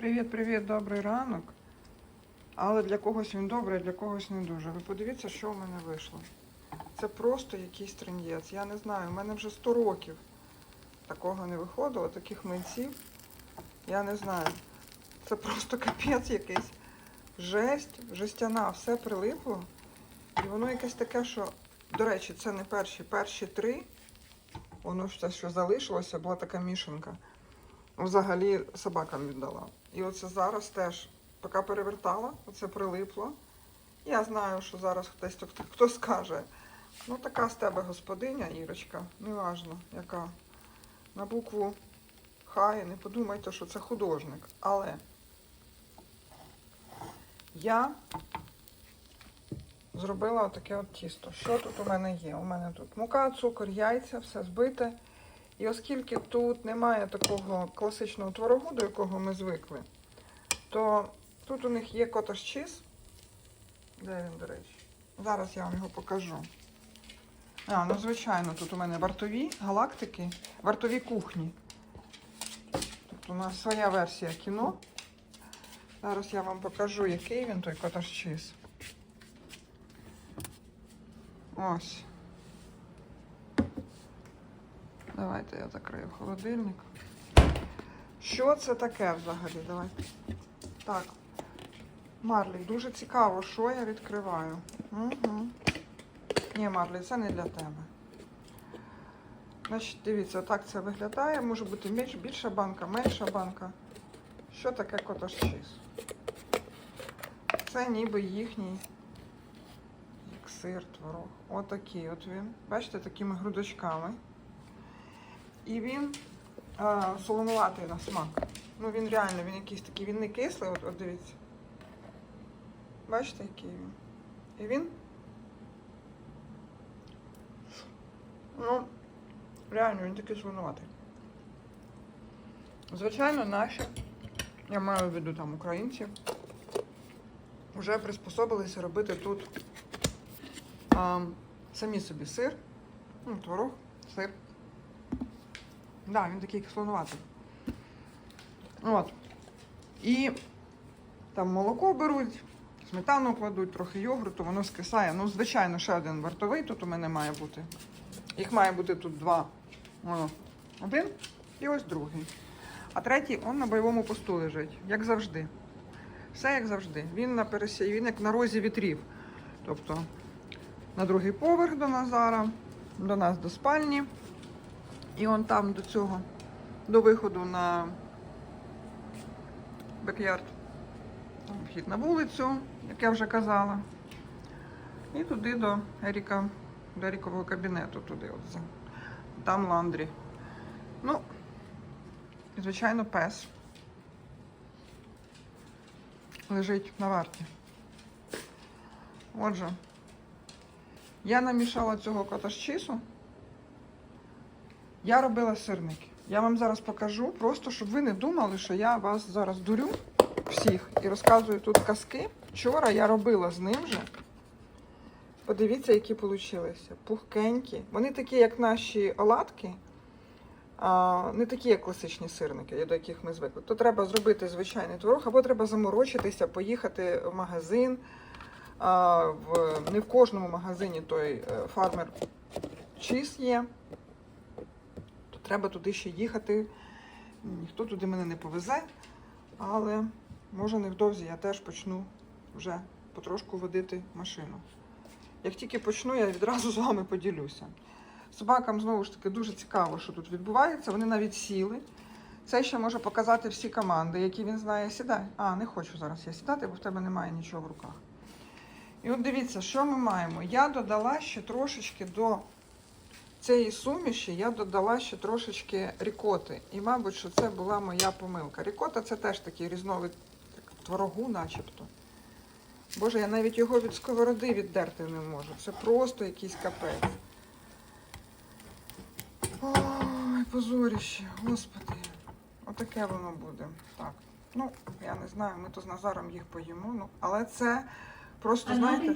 Привіт, привіт, добрий ранок. Але для когось він добрий, а для когось не дуже. Ви подивіться, що в мене вийшло. Це просто якийсь трендець. Я не знаю, у мене вже 100 років такого не виходило, таких млинців. Я не знаю. Це просто капець якийсь. Жесть, жестяна, все прилипло. І воно якесь таке, що, до речі, це не перші, перші три. Воно ж те, що залишилося, була така мішанка. Взагалі собакам віддала. І оце зараз теж, поки перевертала, оце прилипло. Я знаю, що зараз хтось хто, скаже. Ну, така з тебе господиня, Ірочка, неважно, яка. На букву Хай, не подумайте, що це художник. Але я зробила отаке от тісто. Що тут у мене є? У мене тут мука, цукор, яйця, все збите. І оскільки тут немає такого класичного творогу, до якого ми звикли, то тут у них є котаж чіз. Де він, до речі? Зараз я вам його покажу. А, ну звичайно, тут у мене вартові галактики, вартові кухні. Тут у нас своя версія кіно. Зараз я вам покажу, який він той котаж чіз. Ось. Давайте я закрию холодильник. Що це таке взагалі? Давайте. Так. Марлі, дуже цікаво, що я відкриваю. Угу. Ні, Марлі, це не для тебе. Значить, дивіться, так це виглядає. Може бути більш, більша банка, менша банка. Що таке котаж чіз? Це ніби їхній як сир, творог. Отакий от він. Бачите, такими грудочками. І він а, солонуватий на смак. Ну він реально, він якийсь такий, він не кислий, от, от дивіться. Бачите, який він? І він. Ну, реально, він такий солонуватий. Звичайно, наші, я маю в виду там українці, вже приспособилися робити тут а, самі собі сир, ну, творог, сир. Да, він такий кислонуватий. От. І там молоко беруть, сметану кладуть, трохи йогурту, воно скисає. Ну, звичайно, ще один вартовий тут у мене має бути. Їх має бути тут два. О, один і ось другий. А третій он на бойовому посту лежить, як завжди. Все як завжди. Він на пересі... він як на розі вітрів. Тобто на другий поверх до Назара, до нас до спальні. І он там до цього, до виходу на бекярд. Вхід на вулицю, як я вже казала. І туди до Еріка, до Ерікового кабінету, туди от. за- Там ландрі. Ну, і, звичайно, пес лежить на варті. Отже, я намішала цього коташчису. Я робила сирники. Я вам зараз покажу, просто щоб ви не думали, що я вас зараз дурю всіх і розказую тут казки. Вчора я робила з ним же. Подивіться, які вийшли. Пухкенькі. Вони такі, як наші оладки, а, не такі, як класичні сирники, до яких ми звикли. То треба зробити звичайний творог, або треба заморочитися, поїхати в магазин. А, в, не в кожному магазині той е, фармер чіз є треба туди ще їхати. Ніхто туди мене не повезе, але може невдовзі я теж почну вже потрошку водити машину. Як тільки почну, я відразу з вами поділюся. Собакам знову ж таки дуже цікаво, що тут відбувається. Вони навіть сіли. Це ще може показати всі команди, які він знає. Сідай. А, не хочу зараз я сідати, бо в тебе немає нічого в руках. І от дивіться, що ми маємо. Я додала ще трошечки до цієї суміші я додала ще трошечки рікоти. І, мабуть, що це була моя помилка. Рікота це теж такий різновид творогу, начебто. Боже, я навіть його від сковороди віддерти не можу. Це просто якийсь капець. Ой, позоріще, господи. Отаке воно буде. Так. Ну, я не знаю, ми то з Назаром їх поїмо. Ну, але це просто, знаєте.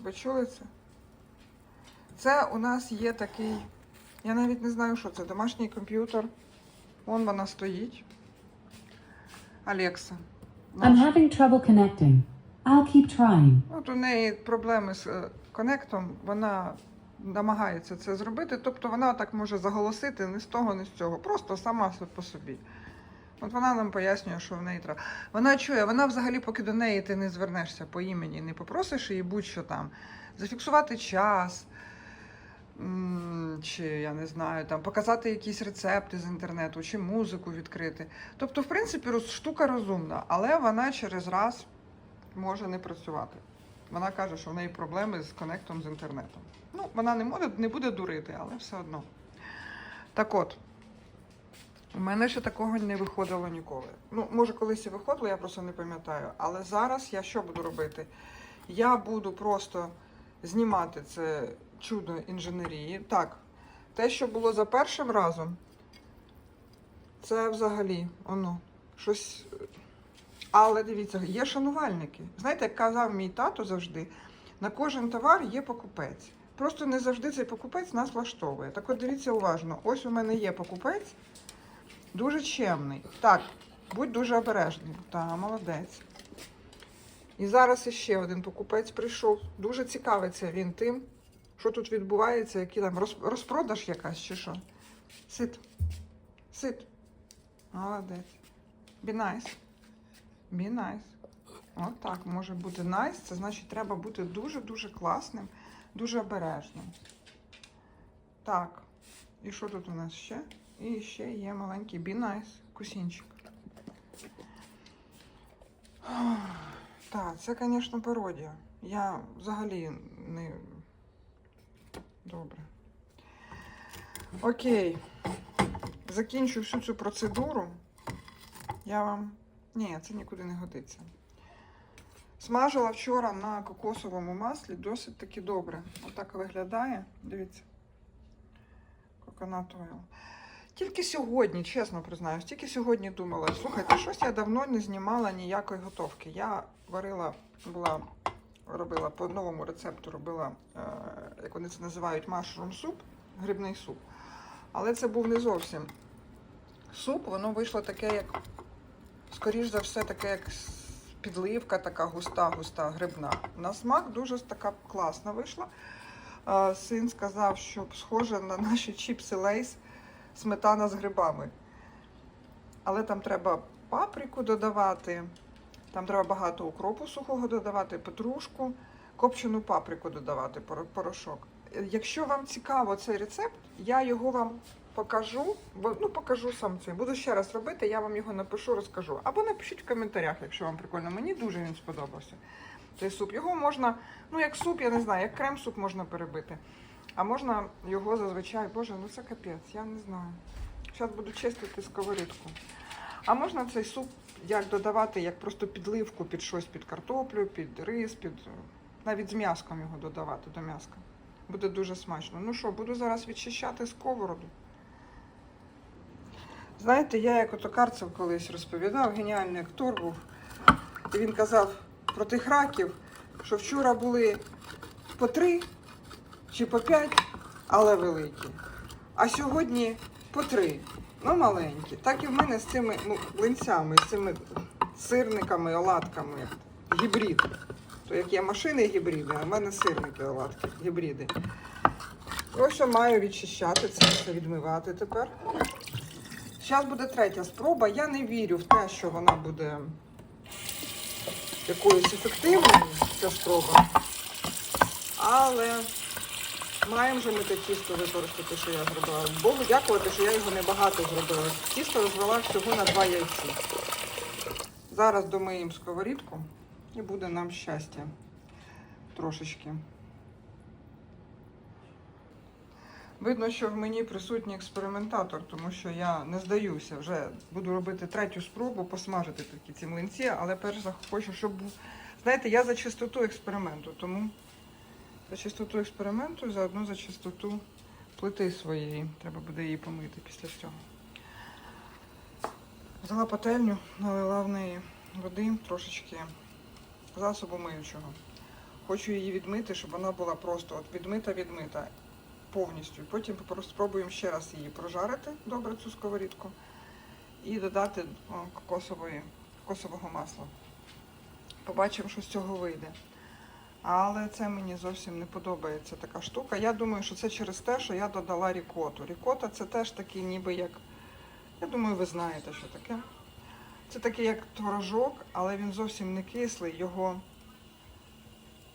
Ви чули це? Це у нас є такий, я навіть не знаю, що це, домашній комп'ютер Вон вона стоїть. Алекса. I'm having trouble connecting. I'll keep trying. От у неї проблеми з е, конектом, вона намагається це зробити. Тобто вона так може заголосити не з того, не з цього, просто сама по собі. От вона нам пояснює, що в неї треба. Вона чує, вона взагалі, поки до неї ти не звернешся по імені, не попросиш її будь-що там, зафіксувати час. Чи я не знаю, там показати якісь рецепти з інтернету, чи музику відкрити. Тобто, в принципі, штука розумна, але вона через раз може не працювати. Вона каже, що в неї проблеми з конектом з інтернетом. Ну, вона не може, не буде дурити, але все одно. Так от, у мене ще такого не виходило ніколи. Ну, може, колись і виходило, я просто не пам'ятаю. Але зараз я що буду робити? Я буду просто знімати це чудо інженерії. Так, те, що було за першим разом, це взагалі воно щось але дивіться, є шанувальники. Знаєте, як казав мій тато завжди, на кожен товар є покупець. Просто не завжди цей покупець нас влаштовує. Так от дивіться уважно, ось у мене є покупець, дуже чемний. Так, будь дуже обережний. Та, молодець. І зараз іще один покупець прийшов. Дуже цікавиться він тим, що тут відбувається, які там розпродаж якась чи що. Сит. Сит. Молодець. Be nice. Be nice. От так, може бути nice, це значить треба бути дуже-дуже класним, дуже обережним. Так. І що тут у нас ще? І ще є маленький be nice кусінчик. Так, це, звісно, пародія. Я взагалі не. Добре. Окей. Закінчу всю цю процедуру. Я вам. Ні, це нікуди не годиться. Смажила вчора на кокосовому маслі досить таки добре. Отак виглядає. Дивіться. Oil. Тільки сьогодні, чесно признаюсь, тільки сьогодні думала, слухайте, щось я давно не знімала ніякої готовки. Я варила, була, робила по новому рецепту, робила, е, як вони це називають, mushroom суп, грибний суп. Але це був не зовсім суп, воно вийшло таке, як скоріш за все, таке як підливка, така густа, густа, грибна. На смак дуже така класна вийшла. Е, Син сказав, що схоже на наші чіпси лейс сметана з грибами. Але там треба паприку додавати, там треба багато укропу сухого додавати, петрушку, копчену паприку додавати, порошок. Е, Якщо вам цікаво цей рецепт, я його вам покажу, ну покажу сам цей. Буду ще раз робити, я вам його напишу, розкажу. Або напишіть в коментарях, якщо вам прикольно. Мені дуже він сподобався. Цей суп. Його можна, ну як суп, я не знаю, як крем-суп можна перебити. А можна його зазвичай, боже, ну це капець, я не знаю. Зараз буду чистити сковорідку. А можна цей суп як додавати, як просто підливку під щось, під картоплю, під рис, під навіть з м'яском його додавати до м'яска. Буде дуже смачно. Ну що, буду зараз відчищати сковороду. Знаєте, я як ото Карцев колись розповідав, геніальний актор був. І він казав про тих раків, що вчора були по три чи по п'ять, але великі. А сьогодні по три, ну маленькі. Так і в мене з цими ну, блинцями, з цими сирниками, оладками. Гібрид. То як є машини гібриди, а в мене сирники оладки, гібриди. Ось я маю відчищати це, все відмивати тепер. Зараз буде третя спроба. Я не вірю в те, що вона буде якоюсь ефективною, ця спроба. Але маємо вже ми те тісто використати, що я зробила. Богу дякувати, що я його небагато зробила. Тісто розвела всього на два яйці. Зараз домиємо сковорідку і буде нам щастя. Трошечки. Видно, що в мені присутній експериментатор, тому що я не здаюся. Вже буду робити третю спробу посмажити такі ці млинці, але перш за хочу, щоб був. Знаєте, я за чистоту експерименту, тому за чистоту експерименту і заодно за чистоту плити своєї. Треба буде її помити після цього. Взяла пательню, налила в неї води трошечки засобу миючого. Хочу її відмити, щоб вона була просто от відмита-відмита повністю. Потім спробуємо ще раз її прожарити добре цю сковорідку. і додати кокосової, кокосового масла. Побачимо, що з цього вийде. Але це мені зовсім не подобається така штука. Я думаю, що це через те, що я додала рікоту. Рікота це теж такий ніби як. Я думаю, ви знаєте, що таке. Це такий як творожок, але він зовсім не кислий, його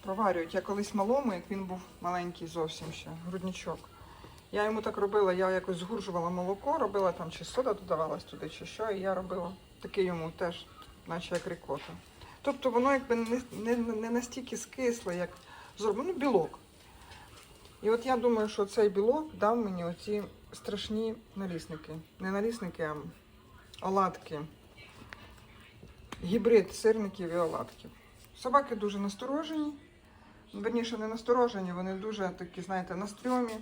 проварюють. Я колись малому, як він був маленький зовсім ще, грудничок. Я йому так робила, я якось згуржувала молоко, робила там чи сода додавалась туди, чи що, і я робила такий йому теж, наче як рікота. Тобто воно якби не, не, не настільки скисле, як зроблено, ну, білок. І от я думаю, що цей білок дав мені оці страшні налісники. Не налісники, а оладки. Гібрид сирників і оладків. Собаки дуже насторожені. Верніше, не насторожені, вони дуже такі, знаєте, на стрьомі.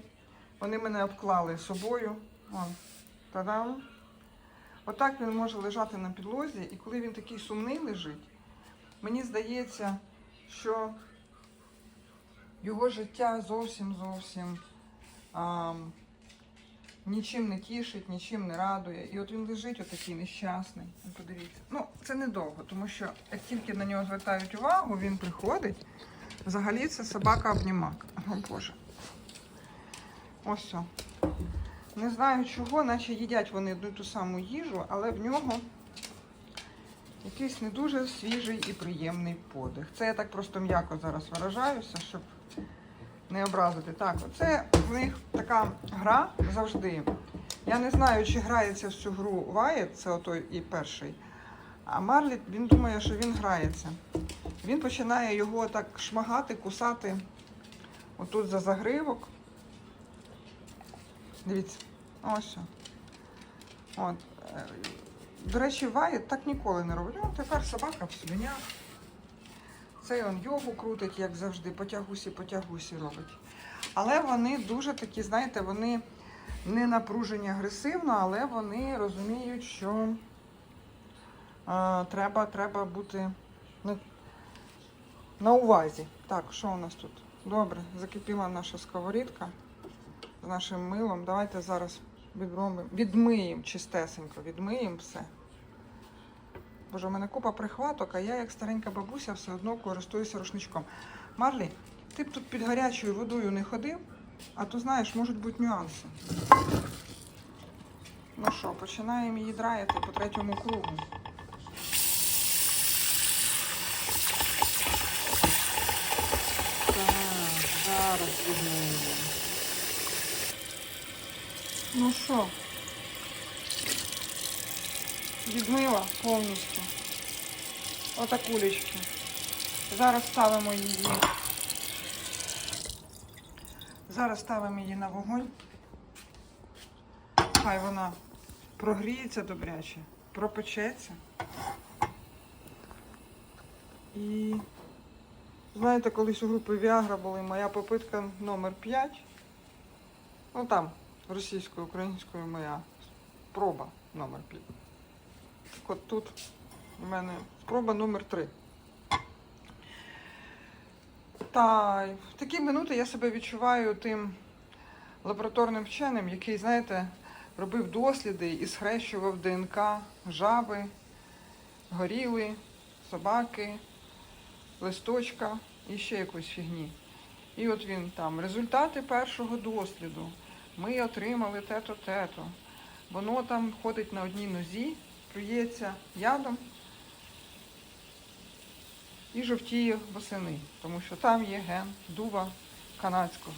Вони мене обклали собою. О, та-дам. Отак він може лежати на підлозі, і коли він такий сумний лежить, мені здається, що його життя зовсім зовсім а, нічим не тішить, нічим не радує. І от він лежить отакий нещасний. Подивіться. Ну, це недовго, тому що як тільки на нього звертають увагу, він приходить. Взагалі це собака обнімак. О Боже. Ось все. Не знаю чого, наче їдять вони одну ту саму їжу, але в нього якийсь не дуже свіжий і приємний подих. Це я так просто м'яко зараз виражаюся, щоб не образити. Так, оце в них така гра завжди. Я не знаю, чи грається в цю гру Ваєт, це отой і перший. А Марлі, він думає, що він грається. Він починає його так шмагати, кусати отут за загривок. Дивіться, ось. От. До речі, Ваєт так ніколи не робить. Ну, тепер собака в слюнях. Цей он йогу крутить, як завжди, потягусі, потягусі робить. Але вони дуже такі, знаєте, вони не напружені агресивно, але вони розуміють, що е, треба, треба бути на, на увазі. Так, що у нас тут? Добре, закипіла наша сковорідка з нашим милом. Давайте зараз відмиємо, відмиємо чистесенько, відмиємо все. Боже, у мене купа прихваток, а я, як старенька бабуся, все одно користуюся рушничком. Марлі, ти б тут під гарячою водою не ходив, а то знаєш, можуть бути нюанси. Ну що, починаємо її драяти по третьому кругу. Так, зараз відмиємо. Ну що? Відмила повністю. Ота кулечки. Зараз ставимо її. Зараз ставимо її на вогонь. Хай вона прогріється добряче, пропечеться. І знаєте, колись у групі Viagra були моя попитка номер 5. Ну там, російською, українською моя проба номер 5. Так от тут у мене спроба номер 3. Та в такі минути я себе відчуваю тим лабораторним вченим, який, знаєте, робив досліди і схрещував ДНК жаби, горіли, собаки, листочка і ще якоїсь фігні. І от він там, результати першого досліду. Ми отримали те-то, те-то. Воно там ходить на одній нозі, плюється ядом і жовтіє восени, тому що там є ген дуба канадського.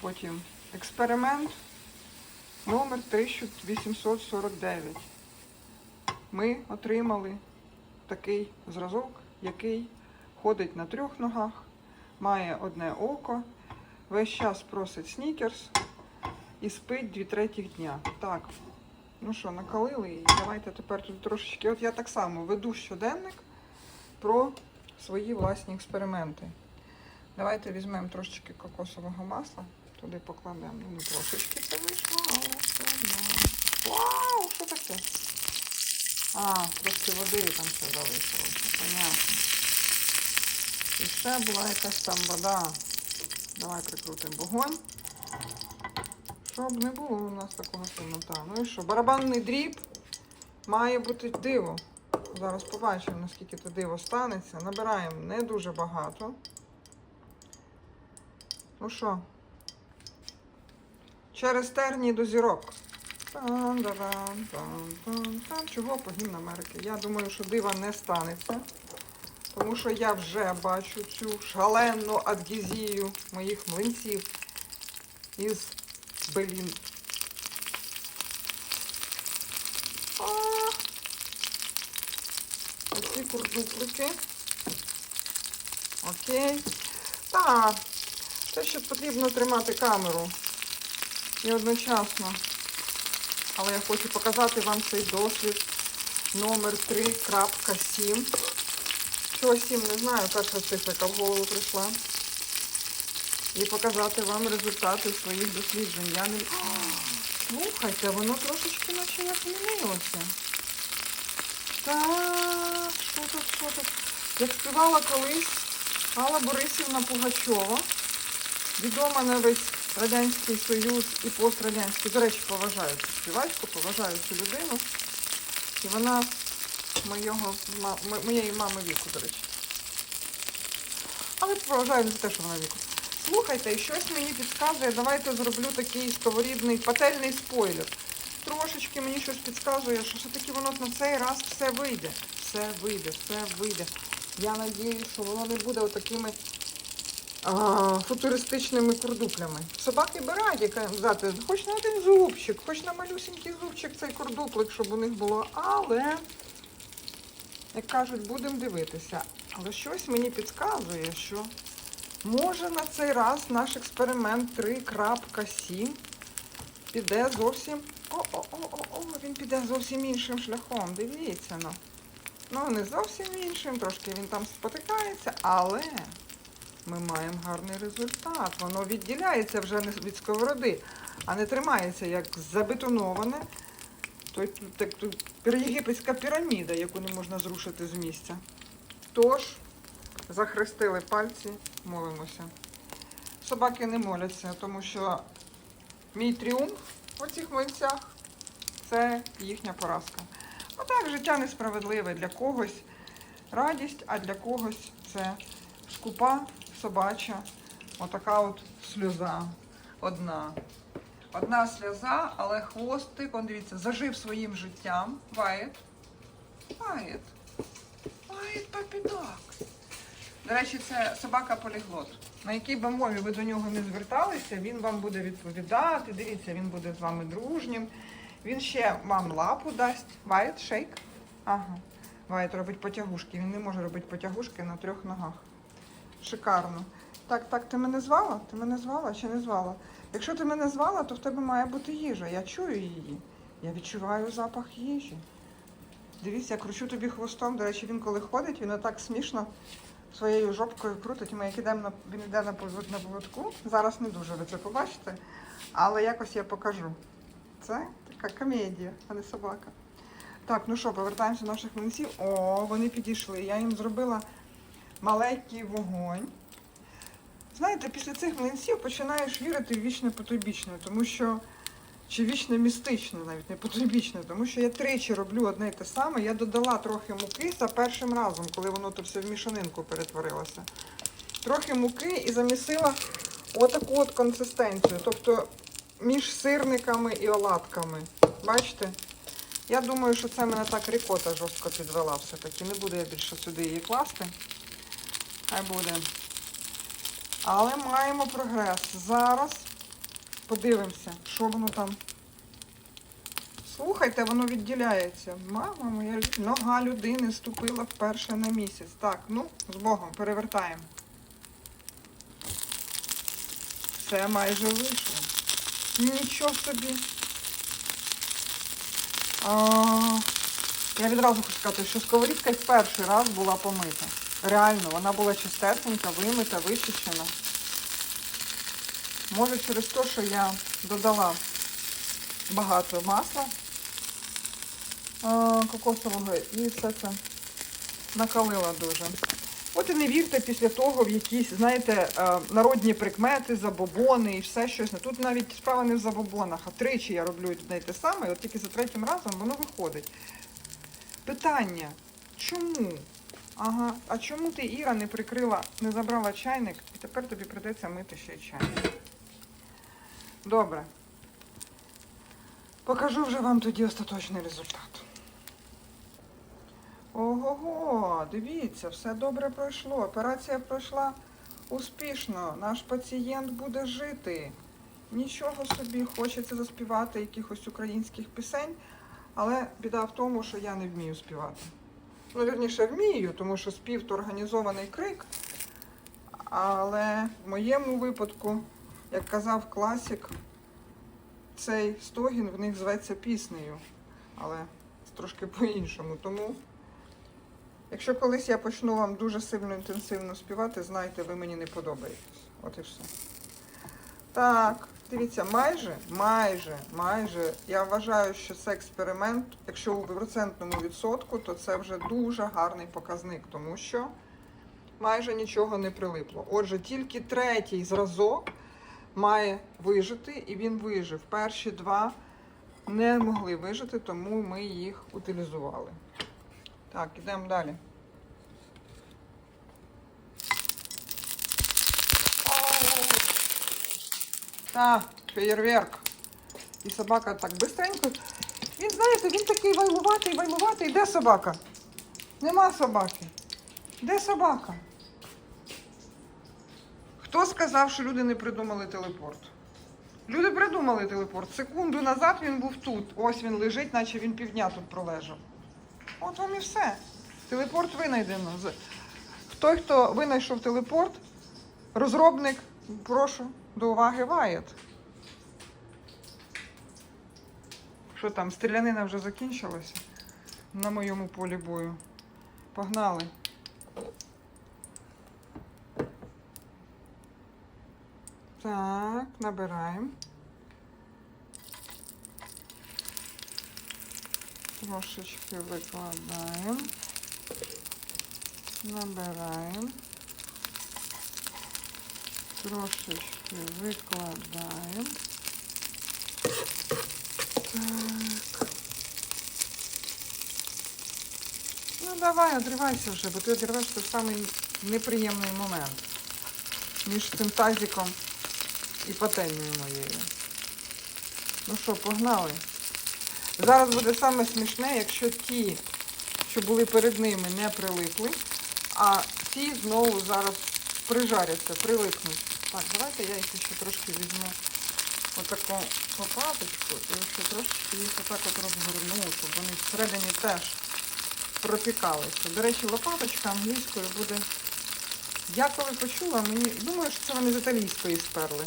Потім експеримент номер 1849. Ми отримали такий зразок, який ходить на трьох ногах, має одне око, весь час просить снікерс і спить дві третіх дня. Так, ну що, накалили і давайте тепер тут трошечки. От я так само веду щоденник про свої власні експерименти. Давайте візьмемо трошечки кокосового масла, туди покладемо. Ну, трошечки це вийшло, але все одно. Вау, що таке? А, трошки води там ще залишилося, понятно. І ще була якась там вода. Давай прикрутимо вогонь. Щоб не було у нас такого темнота. Ну і що, барабанний дріб. Має бути диво. Зараз побачимо, наскільки це диво станеться. Набираємо не дуже багато. Ну що? Через тернії до зірок. Тан-тан-тан. Чого по гімн Америки? Я думаю, що дива не станеться. Тому що я вже бачу цю шалену адгезію моїх млинців із Белін. Оці курдуплики. Окей. Так. Те, що потрібно тримати камеру. І одночасно. Але я хочу показати вам цей дослід номер 3.7. Чого 7 не знаю, перша цифра, в голову прийшла. І показати вам результати своїх досліджень. Я не... Слухайте, воно трошечки наче як змінилося. Так, що тут, що тут? Як співала колись Алла Борисівна Пугачова, відома на весь Радянський Союз і пострадянський. До речі, поважаю цю співачку, поважаю цю людину. І вона моєго, моєї мами віку, до речі. Але поважаю не за те, що вона віку. Слухайте, щось мені підказує, давайте зроблю такий сковорідний пательний спойлер. Трошечки мені щось підказує, що все-таки воно на цей раз все вийде. Все вийде, все вийде. Я надіюсь, що воно не буде отакими а, футуристичними курдуплями. Собаки ка- взяти хоч на один зубчик, хоч на малюсенький зубчик цей курдуплик, щоб у них було. Але, як кажуть, будемо дивитися. Але щось мені підказує, що може на цей раз наш експеримент 3.7 піде зовсім. О-о-о-о, він піде зовсім іншим шляхом. Дивіться ну. Ну, не зовсім іншим, трошки він там спотикається, але ми маємо гарний результат. Воно відділяється вже від сковороди, а не тримається як забетоноване. Той, так, єгипетська піраміда, яку не можна зрушити з місця. Тож, захрестили пальці, молимося. Собаки не моляться, тому що мій тріумф у цих млинцях це їхня поразка. Отак, життя несправедливе для когось радість, а для когось це скупа собача, отака от сльоза. Одна. Одна сльоза, але хвостик, он дивіться, зажив своїм життям. Вайт. Вайт. Вайт папідок. До речі, це собака поліглот. На якій би мові ви до нього не зверталися, він вам буде відповідати. Дивіться, він буде з вами дружнім. Він ще вам лапу дасть. Вайт, шейк. Ага. Вайт робить потягушки. Він не може робити потягушки на трьох ногах. Шикарно. Так, так, ти мене звала? Ти мене звала чи не звала? Якщо ти мене звала, то в тебе має бути їжа. Я чую її. Я відчуваю запах їжі. Дивіться, я кручу тобі хвостом. До речі, він коли ходить, він отак смішно своєю жопкою крутить. Ми як ідемо на він йде на на поводку. Зараз не дуже ви це побачите, але якось я покажу. Це така комедія, а не собака. Так, ну що, повертаємося до наших млинців. О, вони підійшли. Я їм зробила маленький вогонь. Знаєте, після цих млинців починаєш вірити в вічне потойбічне, тому що. Чи вічне містичне, навіть не потойбічне, тому що я тричі роблю одне й те саме. Я додала трохи муки за першим разом, коли воно то все в мішанинку перетворилося. Трохи муки і замісила отаку от консистенцію. Тобто між сирниками і оладками. Бачите? Я думаю, що це мене так рікота жорстко підвела все-таки. Не буду я більше сюди її класти. Хай буде. Але маємо прогрес. Зараз подивимося, що воно там. Слухайте, воно відділяється. Мама моя нога людини ступила вперше на місяць. Так, ну, з Богом, перевертаємо. Все майже вийшло. Нічого собі. А, я відразу хочу сказати, що сковорідка в перший раз була помита. Реально, вона була чистесенька, вимита, вичищена. Може через те, що я додала багато масла а, кокосового і все це накалила дуже. От і не вірте після того в якісь, знаєте, е, народні прикмети, забобони і все щось. Тут навіть справа не в забобонах, а тричі я роблю одне те саме, і от тільки за третім разом воно виходить. Питання. Чому? Ага, а чому ти Іра не прикрила, не забрала чайник, і тепер тобі прийдеться мити ще й чайник? Добре. Покажу вже вам тоді остаточний результат. Ого-го, дивіться, все добре пройшло. Операція пройшла успішно. Наш пацієнт буде жити. Нічого собі, хочеться заспівати якихось українських пісень, але біда в тому, що я не вмію співати. Ну, вірніше, вмію, тому що спів то організований крик. Але в моєму випадку, як казав класик, цей стогін в них зветься піснею. Але трошки по-іншому. Тому, якщо колись я почну вам дуже сильно інтенсивно співати, знайте, ви мені не подобаєтесь. От і все. Так, дивіться, майже, майже, майже. Я вважаю, що це експеримент, якщо у процентному відсотку, то це вже дуже гарний показник, тому що майже нічого не прилипло. Отже, тільки третій зразок має вижити, і він вижив. Перші два не могли вижити, тому ми їх утилізували. Так, ідемо далі. Так, феєрверк. І собака так бистренько. Він, знаєте, він такий вайлуватий, вайлуватий. Де собака? Нема собаки. Де собака? Хто сказав, що люди не придумали телепорт? Люди придумали телепорт. Секунду назад він був тут. Ось він лежить, наче він півдня тут пролежав. От вам і все. Телепорт винайдено. Той, хто винайшов телепорт, розробник, прошу, до уваги Ваєт. Що там, стрілянина вже закінчилася на моєму полі бою. Погнали. Так, набираємо. Трошечки викладаємо. Набираємо. Трошечки викладаємо. Так. Ну давай, одривайся вже, бо ти одриваєшся в самий неприємний момент між цим тазиком і пательнею моєю. Ну що, погнали. Зараз буде саме смішне, якщо ті, що були перед ними, не прилипли, а ці знову зараз прижаряться, прилипнуть. Так, давайте я їх ще трошки візьму отаку лопаточку і ще трошечки їх отак от розгорну, щоб вони всередині теж пропікалися. До речі, лопаточка англійською буде. Я коли почула, мені думаю, що це вони з італійської сперли.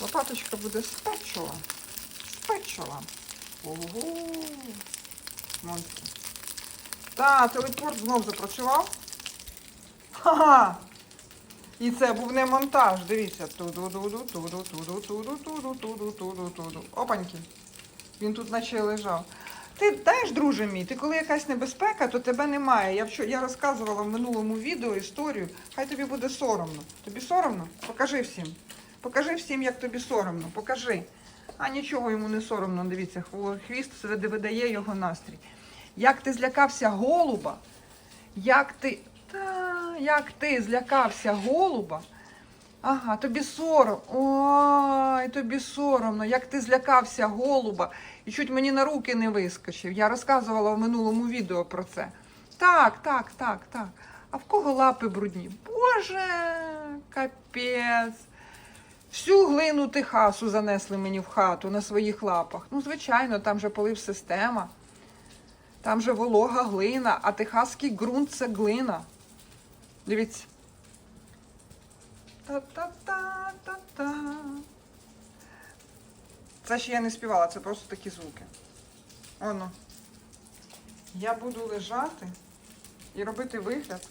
Лопаточка буде спечила. Спечила. Ого. Монстр. Та, телепорт знов запрацював. Ха-ха! І це був не монтаж, дивіться. Туду-дуду, туду, туду, туду, туду, туду, туду, туду. Опаньки. Він тут наче лежав. Ти знаєш, друже мій, ти коли якась небезпека, то тебе немає. Я, вчо- я розказувала в минулому відео історію. Хай тобі буде соромно. Тобі соромно? Покажи всім. Покажи всім, як тобі соромно. Покажи. А нічого йому не соромно, дивіться, хвіст видає його настрій. Як ти злякався голуба, як ти. Та, як ти злякався голуба. Ага, тобі сором. Ой, тобі соромно, як ти злякався голуба і чуть мені на руки не вискочив. Я розказувала в минулому відео про це. Так, так, так, так. А в кого лапи брудні? Боже, капець. Всю глину Техасу занесли мені в хату на своїх лапах. Ну, звичайно, там же полив система. Там же волога глина, а техаський ґрунт це глина. Дивіться. Та-та-та-та-та. Це ще я не співала, це просто такі звуки. Оно. Я буду лежати і робити вигляд.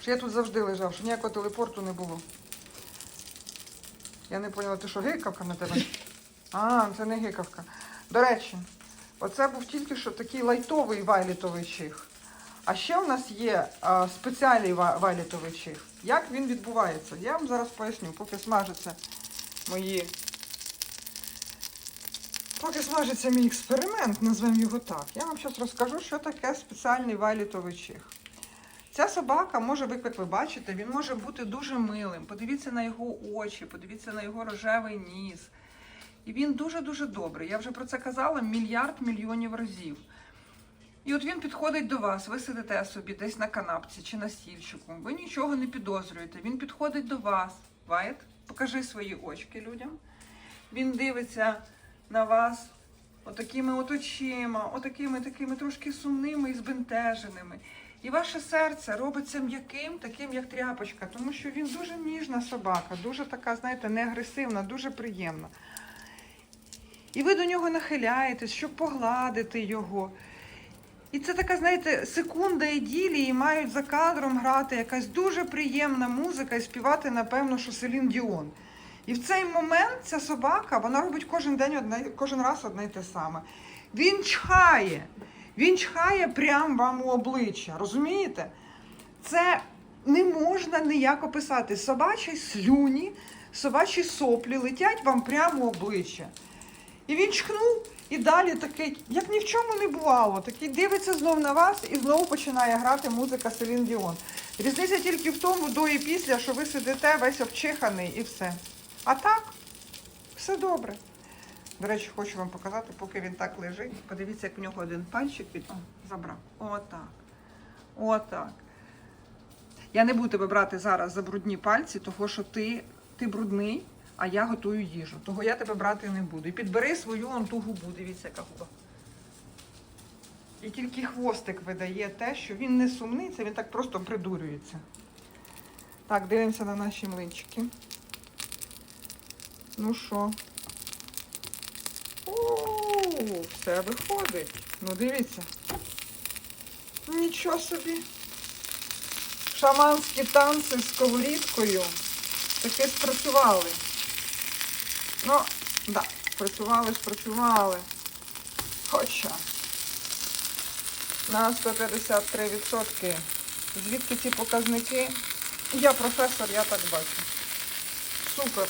Що я тут завжди лежав, що ніякого телепорту не було. Я не поняла, ти що, гикавка на тебе? А, це не гикавка. До речі, оце був тільки що такий лайтовий вайлітовий чих. А ще у нас є а, спеціальний ва- чих. Як він відбувається? Я вам зараз поясню, поки смажаться мої Поки смажиться мій експеримент, назвемо його так, я вам зараз розкажу, що таке спеціальний вайлітовий чих. Ця собака може, як ви бачите, він може бути дуже милим. Подивіться на його очі, подивіться на його рожевий ніс. І він дуже-дуже добрий. Я вже про це казала мільярд мільйонів разів. І от він підходить до вас, ви сидите собі десь на канапці чи на стільчику, ви нічого не підозрюєте. Він підходить до вас. Вайт, покажи свої очки людям. Він дивиться на вас отакими от очима, отакими такими трошки сумними і збентеженими. І ваше серце робиться м'яким, таким, як тряпочка, тому що він дуже ніжна собака, дуже така, знаєте, не агресивна, дуже приємна. І ви до нього нахиляєтесь, щоб погладити його. І це така, знаєте, секунда іділії, мають за кадром грати якась дуже приємна музика і співати, напевно, що Селін Діон. І в цей момент ця собака, вона робить кожен день одне, кожен раз одне й те саме. Він чхає, він чхає прямо вам у обличчя. Розумієте? Це не можна ніяк описати. Собачі слюні, собачі соплі летять вам прямо у обличчя. І він чхнув, і далі такий, як ні в чому не бувало, такий дивиться знов на вас і знову починає грати музика Селін Діон. Різниця тільки в тому, до і після, що ви сидите весь обчиханий і все. А так, все добре. До речі, хочу вам показати, поки він так лежить. Подивіться, як в нього один пальчик від... О, забрав. Отак. Отак. Я не буду тебе брати зараз за брудні пальці, того що ти, ти брудний, а я готую їжу. Того я тебе брати не буду. І підбери свою он ту губу, дивіться, яка губа. І тільки хвостик видає те, що він не сумний, це він так просто придурюється. Так, дивимося на наші млинчики. Ну що? О, все виходить. Ну дивіться. Нічого собі. Шаманські танці з сковорідкою таки спрацювали. Ну, да, спрацювали, спрацювали. Хоча на 153%. Звідки ці показники? Я професор, я так бачу. Супер.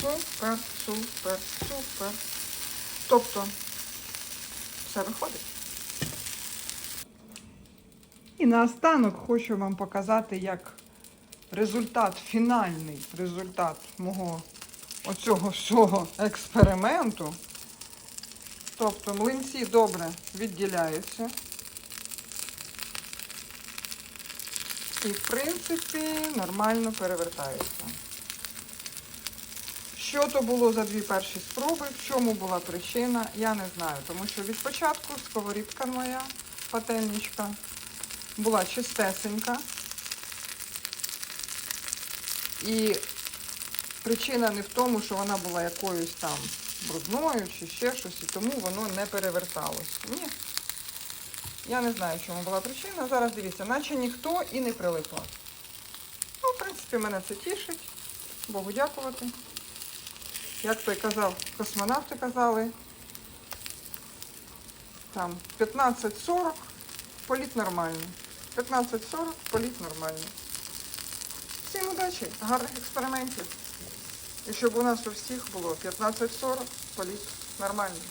Супер, супер, супер. Тобто, все виходить. І наостанок хочу вам показати, як результат, фінальний результат мого оцього всього експерименту. Тобто млинці добре відділяються. І, в принципі, нормально перевертаються. Що то було за дві перші спроби, в чому була причина, я не знаю. Тому що від початку сковорідка моя, пательничка, була чистесенька. І причина не в тому, що вона була якоюсь там брудною чи ще щось, і тому воно не переверталось. Ні. Я не знаю, чому була причина. Зараз дивіться, наче ніхто і не прилипла. Ну, в принципі, мене це тішить. Богу дякувати. Як той казав, космонавти казали, там 15-40, політ нормальний. 15-40, політ нормальний. Всім удачі, гарних експериментів. І щоб у нас у всіх було 15-40, політ нормальний.